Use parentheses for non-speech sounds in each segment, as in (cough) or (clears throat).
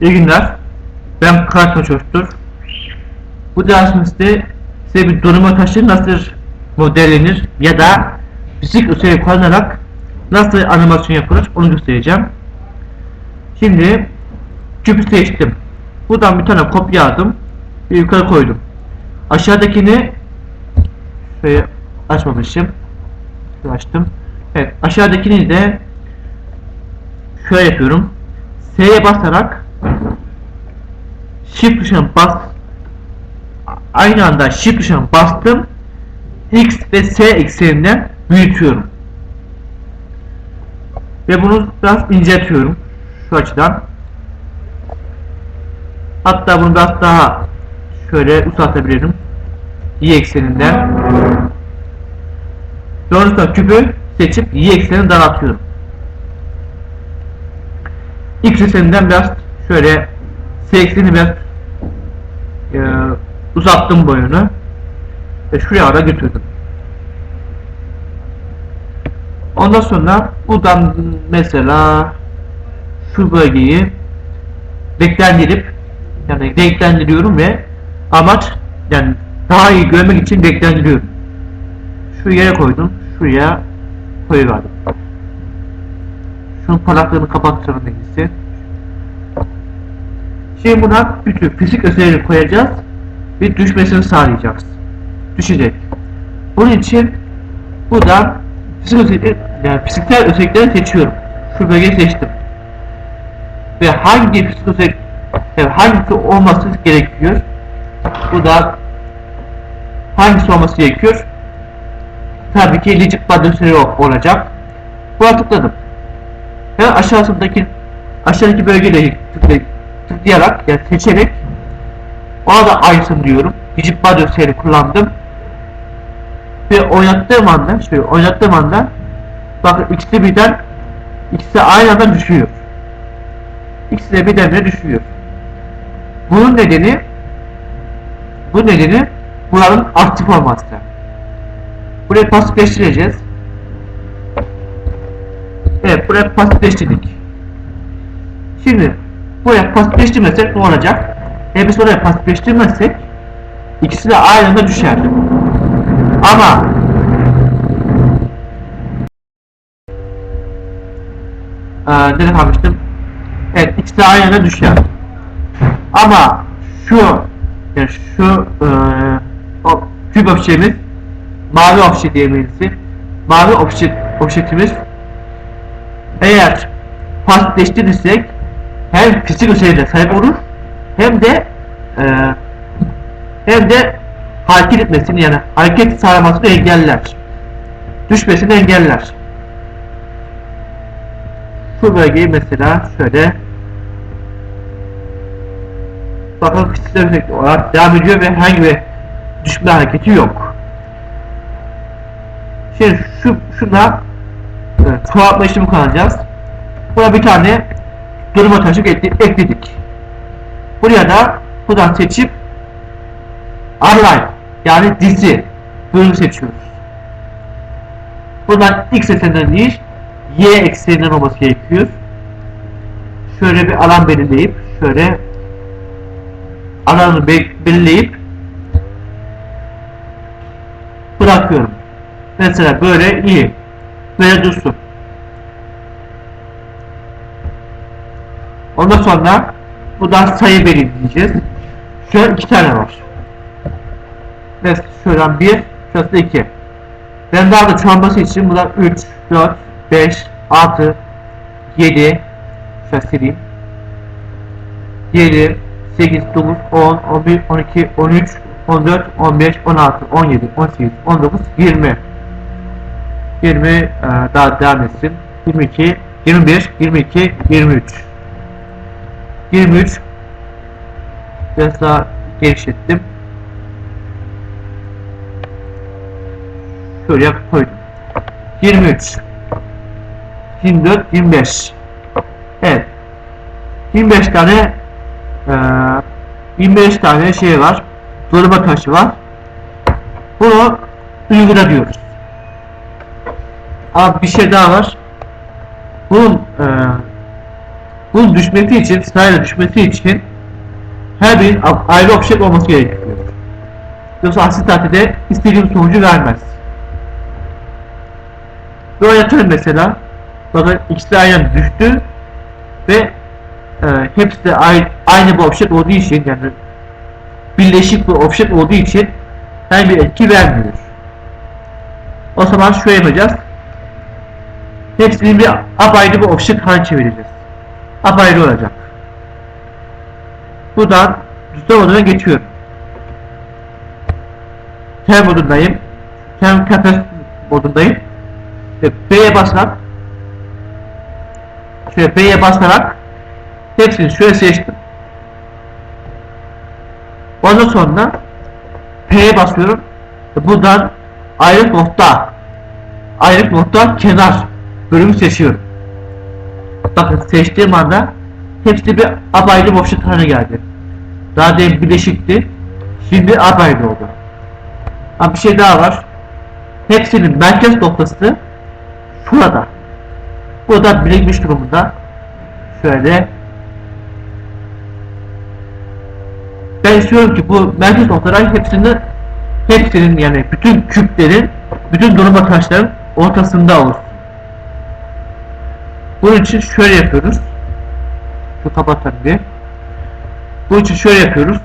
İyi günler. Ben Kartal Çocuk'tur. Bu dersimizde size bir duruma taşı nasıl modellenir ya da fizik usulü kullanarak nasıl animasyon yapılır onu göstereceğim. Şimdi küpü seçtim. Buradan bir tane kopya aldım ve yukarı koydum. Aşağıdakini şöyle açmamışım. Açtım. Evet aşağıdakini de şöyle yapıyorum. S'ye basarak Shift tuşuna bas aynı anda Shift tuşuna bastım X ve S ekseninden büyütüyorum. Ve bunu biraz inceltiyorum şu açıdan. Hatta bunu biraz daha şöyle uzatabilirim. Y ekseninden. Sonrasında küpü seçip Y eksenini daraltıyorum. X ekseninden biraz şöyle S eksenini biraz e, uzattım boyunu ve şuraya ara götürdüm. Ondan sonra buradan mesela şu bölgeyi renklendirip yani renklendiriyorum ve amaç yani daha iyi görmek için renklendiriyorum. Şu yere koydum. Şuraya koyuverdim. Şunun parlaklığını kapatacağım en iyisi. Şimdi buna bütün fizik özelliğini koyacağız ve düşmesini sağlayacağız. Düşecek. Bunun için buradan fizik özellikleri, yani fiziksel özellikleri seçiyorum. Şu bölgeyi seçtim. Ve hangi fizik özellik, yani hangisi olması gerekiyor? Bu da hangisi olması gerekiyor? Tabii ki rigid body olacak. Buna tıkladım. Ve aşağısındaki aşağıdaki bölgeyle tıklayıp tıklayarak yani seçerek ona da aynısını diyorum. Rigid body seri kullandım. Ve oynattığım anda şöyle oynattığım anda bakın ikisi birden ikisi aynı anda düşüyor. İkisi de birdenbire düşüyor. Bunun nedeni bu nedeni buranın aktif olması. Burayı pasifleştireceğiz. Evet buraya pasifleştirdik. Şimdi buraya pasifleştirmezsek ne olacak? E biz oraya pasifleştirmezsek ikisi de aynı düşer. Ama Ee, ne kalmıştım? Evet ikisi de aynı düşer. Ama şu yani şu e, o küp objemiz mavi obje diyebiliriz. Mavi obje, objetimiz eğer pasifleştirirsek hem fizik özelliğine sahip olur hem de e, hem de hareket etmesini yani hareket sağlamasını engeller. Düşmesini engeller. Şu bölgeyi mesela şöyle bakın fiziksel özellik olarak devam ediyor ve herhangi bir düşme hareketi yok. Şimdi şu şuna evet, çoğaltma işlemi kullanacağız. Buna bir tane duruma taşık ekledik. Buraya da buradan seçip align yani dizi bölümü seçiyoruz. Buradan x ekseninden değil y ekseninden olması gerekiyor. Şöyle bir alan belirleyip şöyle alanı belirleyip bırakıyorum. Mesela böyle iyi. Böyle dursun. Ondan sonra buradan sayı belirleyeceğiz. An iki tane var. Mesela şuradan bir, şurası iki. Ben daha da çoğalması için buradan 3, 4, 5, 6, 7, şöyle sileyim. 7, 8, 9, 10, 11, 12, 13, 14, 15, 16, 17, 18, 19, 20. 20 e, daha devam etsin. 22, 21, 22, 23. 23 biraz daha genişlettim. Şöyle koydum. 23 24 25 Evet 25 tane e, 25 tane şey var. Zorba taşı var. Bunu uygula diyoruz. Ama bir şey daha var. Bunun e, bunun düşmesi için, sırayla düşmesi için her birinin ayrı obje olması gerekiyor. Yoksa aksi takdirde istediğim sonucu vermez. Bir oynatalım mesela. Bakın ikisi de aynı anda düştü ve e, hepsi de aynı, aynı bir obje olduğu için yani birleşik bir obje olduğu için her bir etki vermiyor. O zaman şöyle yapacağız. Hepsini bir apayrı bir obje haline çevireceğiz. Apayrı olacak. Buradan düzlem moduna geçiyorum. Tem modundayım. Tem kafes modundayım. Ve B'ye basarak şöyle B'ye basarak hepsini şöyle seçtim. Ondan sonra P'ye basıyorum. Ve buradan ayrık nokta ayrık nokta kenar bölümü seçiyorum. Bakın seçtiğim anda hepsi bir apayrı boşluk haline geldi. Daha demin bileşikti. Şimdi apayrı oldu. Ama bir şey daha var. Hepsinin merkez noktası şurada. Burada birikmiş durumunda. Şöyle. Ben istiyorum ki bu merkez noktalar hepsini hepsinin yani bütün küplerin, bütün durma taşların ortasında olsun. Bunun için şöyle yapıyoruz. Şu kapatalım bir. Bunun için şöyle yapıyoruz.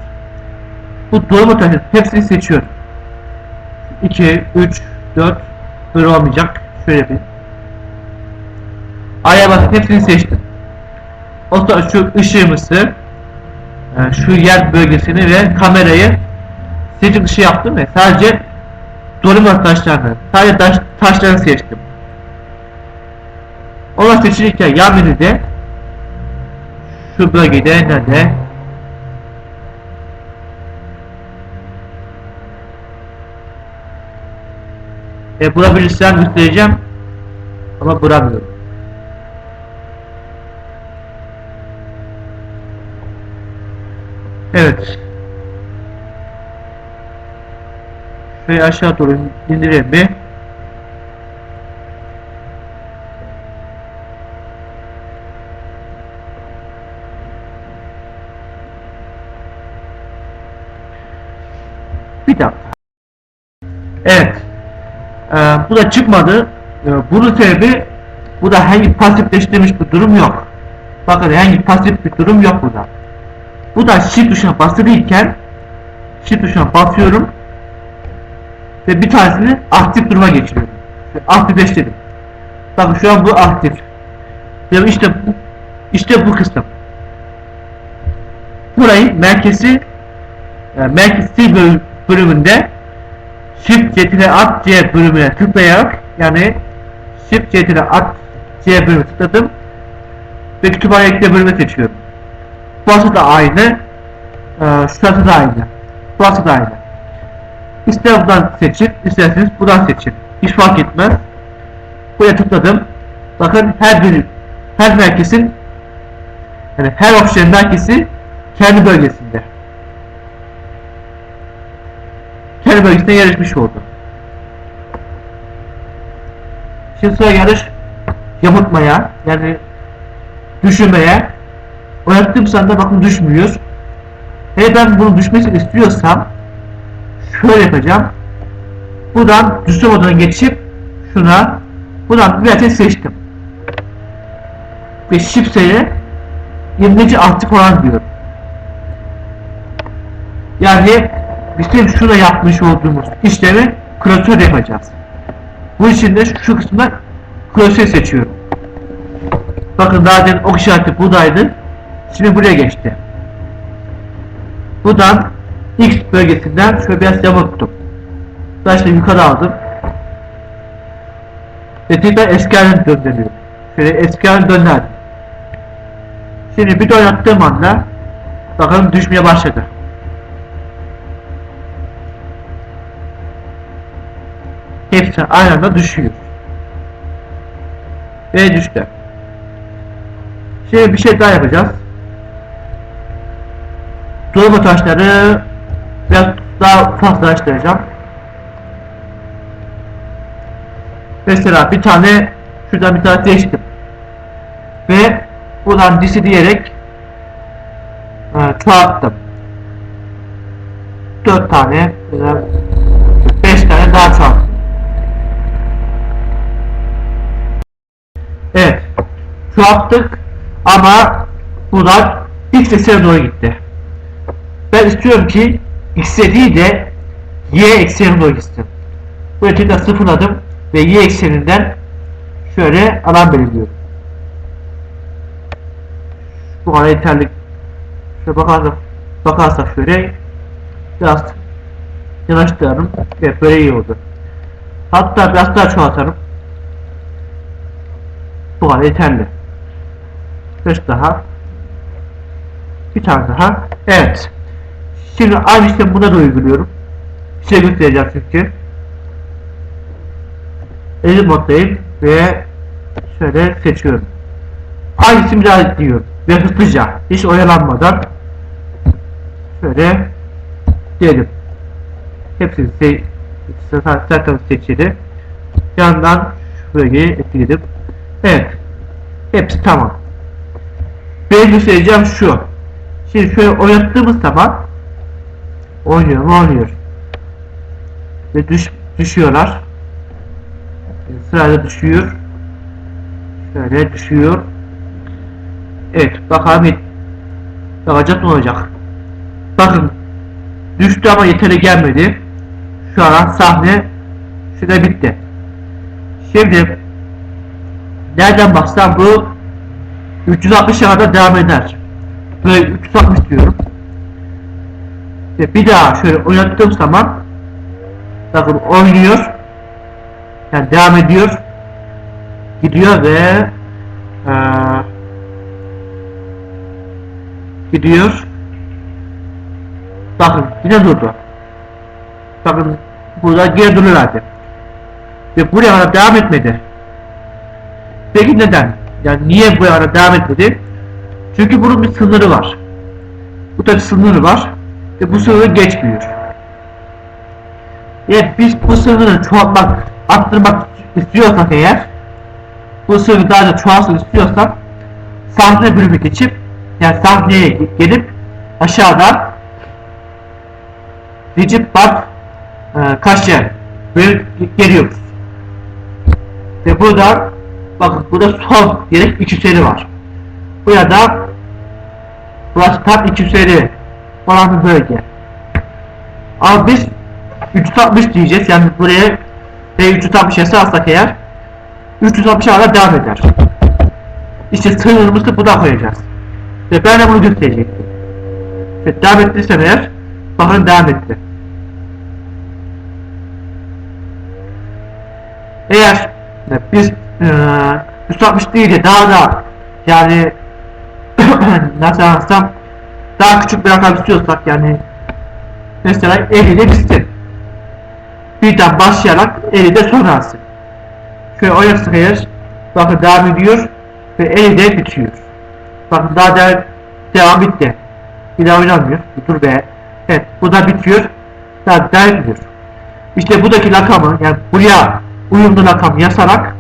Bu dolma taşın hepsini seçiyorum. 2, 3, 4 böyle olmayacak. Şöyle yapayım. A'ya basıp hepsini seçtim. O sonra şu ışığımızı e, şu yer bölgesini ve kamerayı seçim dışı yaptım ve sadece dolma taşlarını sadece taş, taşlarını seçtim. Ona seçilirken yan menüde şu bölgede nerede e, bulabilirsem göstereceğim ama bulamıyorum. Evet. Şöyle aşağı doğru indireyim bir. Dakika. Evet. Ee, bu da çıkmadı. Ee, bunun sebebi bu da hangi pasifleştirilmiş bir durum yok. Bakın hangi pasif bir durum yok burada. Bu da shift tuşuna basılıyken shift tuşuna basıyorum ve bir tanesini aktif duruma geçiriyorum. Aktifleştirdim. Bakın şu an bu aktif. Ve işte bu, işte bu kısım. Burayı merkezi yani merkezi böl- bölümünde Shift cetine at C bölümüne tıklayarak yani Shift cetine at C bölümüne tıkladım ve kütüphane ekle bölümü seçiyorum. Burası da aynı. Ee, şurası da aynı. Burası da aynı. İster buradan seçin, isterseniz buradan seçin. Hiç fark etmez. Buraya tıkladım. Bakın her bir her merkezin yani her opsiyon merkezi kendi bölgesinde. Kendi bölgesine yerleşmiş oldu. Şimdi sıra yarış yamutmaya yani düşürmeye Oynattığım sanda bakın düşmüyor. Ve ben bunu düşmesini istiyorsam şöyle yapacağım. Buradan düşme moduna geçip şuna buradan bir ateş seçtim. Ve şifreye 20. aktif olan diyorum. Yani bizim şurada yapmış olduğumuz işlemi klasör yapacağız. Bu için de şu kısımda klasör seçiyorum. Bakın daha demin ok işareti buradaydı. Şimdi buraya geçti. Buradan X bölgesinden şöyle biraz yamulttum. Daha şimdi yukarı aldım. Ve tekrar eski haline döndürüyorum. Şöyle eski haline. Şimdi bir de oynattığım anda bakalım düşmeye başladı. Hepsi aynı anda düşüyor. Ve düştü. Şimdi bir şey daha yapacağız. Dolma taşları biraz daha fazlalaştıracağım. Mesela bir tane şuradan bir tane seçtim. Ve buradan disi diyerek e, çoğalttım. 4 tane, 5 tane daha çoğalttım. Evet. Çoğalttık ama buradan x eksene doğru gitti. Ben istiyorum ki x'e değil de y eksenine doğru gitsin. Buraya tekrar sıfırladım ve y ekseninden şöyle alan belirliyorum. Bu kadar yeterli. Şöyle bakarsak, bakarsak şöyle biraz yanaştıralım. Evet böyle iyi oldu. Hatta biraz daha çoğaltalım. Bu kadar yeterli. 5 daha. Bir tane daha. Evet. Şimdi aynı işlemi buna da uyguluyorum. Size göstereceğim çünkü. Elim moddayım ve şöyle seçiyorum. Aynısını bir daha diyorum. Ve hızlıca. Hiç oyalanmadan şöyle diyelim. Hepsini se zaten seçili. Yandan şu bölgeyi etkiledim. Evet. Hepsi tamam. Benim göstereceğim şu. Şimdi şöyle oynattığımız zaman oynuyor mu oynuyor. Ve düş, düşüyorlar. Sırayla düşüyor. Şöyle düşüyor. Evet bakalım bakacak ne olacak. Bakın düştü ama yeterli gelmedi. Şu an sahne şurada bitti. Şimdi nereden baksam bu 360 kadar devam eder. Böyle 360 diyorum. Ve bir daha şöyle oynattığım zaman bakın oynuyor. Yani devam ediyor. Gidiyor ve eee gidiyor. Bakın yine durdu. Bakın burada geri duruverdi. Ve buraya devam etmedi. Peki neden? Yani niye buraya kadar devam etmedi? Çünkü bunun bir sınırı var. Bu da bir sınırı var. Ve bu sınırı geçmiyor. Eğer biz bu sınırı çoğaltmak, arttırmak istiyorsak eğer bu sınırı daha da çoğalsın istiyorsak sahne bölümü geçip yani sahneye gelip aşağıdan Recep Bat e, Kaşe geliyoruz. Ve burada bakın burada son gerek iki seri var. Burada burası tam iki seri olan bir bölge. Ama biz 360 diyeceğiz yani buraya ve 360 yazarsak eğer 360 kadar devam eder. İşte sınırımızı bu da koyacağız. Ve ben de bunu gösterecektim. Ve devam ettiysem eğer bakın devam etti. Eğer biz 360 değil de daha da yani (coughs) nasıl anlatsam daha küçük bir rakam istiyorsak yani mesela 50'de bitsin. Birden başlayarak 50'de sonra alsın. Şöyle oynatsak eğer bakın devam ediyor ve 50'de bitiyor. Bakın daha de, devam bitti. Bir daha oynanmıyor. Dur be. Evet bu da bitiyor. Daha devam ediyor. İşte buradaki rakamı yani buraya uyumlu rakam yazarak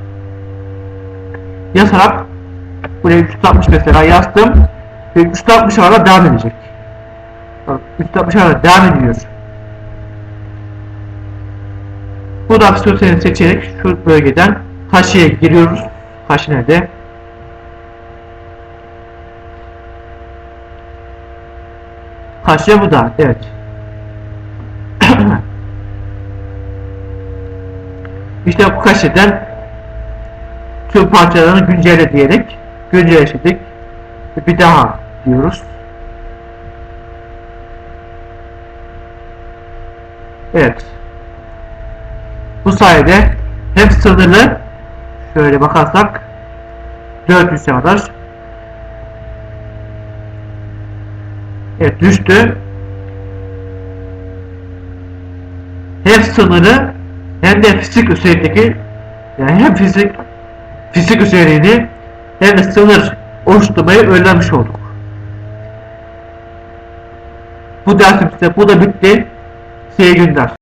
yazarak buraya 360 mesela yazdım ve 360 arada devam edecek. Bak, 360 arada devam ediyor. Bu da aksiyonu seçerek şu bölgeden taşıya giriyoruz. Taşı nerede? Taşya bu da. Evet. (clears throat) İşte bu kaşeden tüm parçalarını güncelle diyerek güncelleştirdik. Bir daha diyoruz. Evet. Bu sayede hem sınırlı şöyle bakarsak 400 kadar Evet düştü. Hem sınırı hem de fizik üzerindeki yani hem fizik fizik üzerinde hem de sınır oluşturmayı önlemiş olduk. Bu dersimizde bu da bitti. Size günler.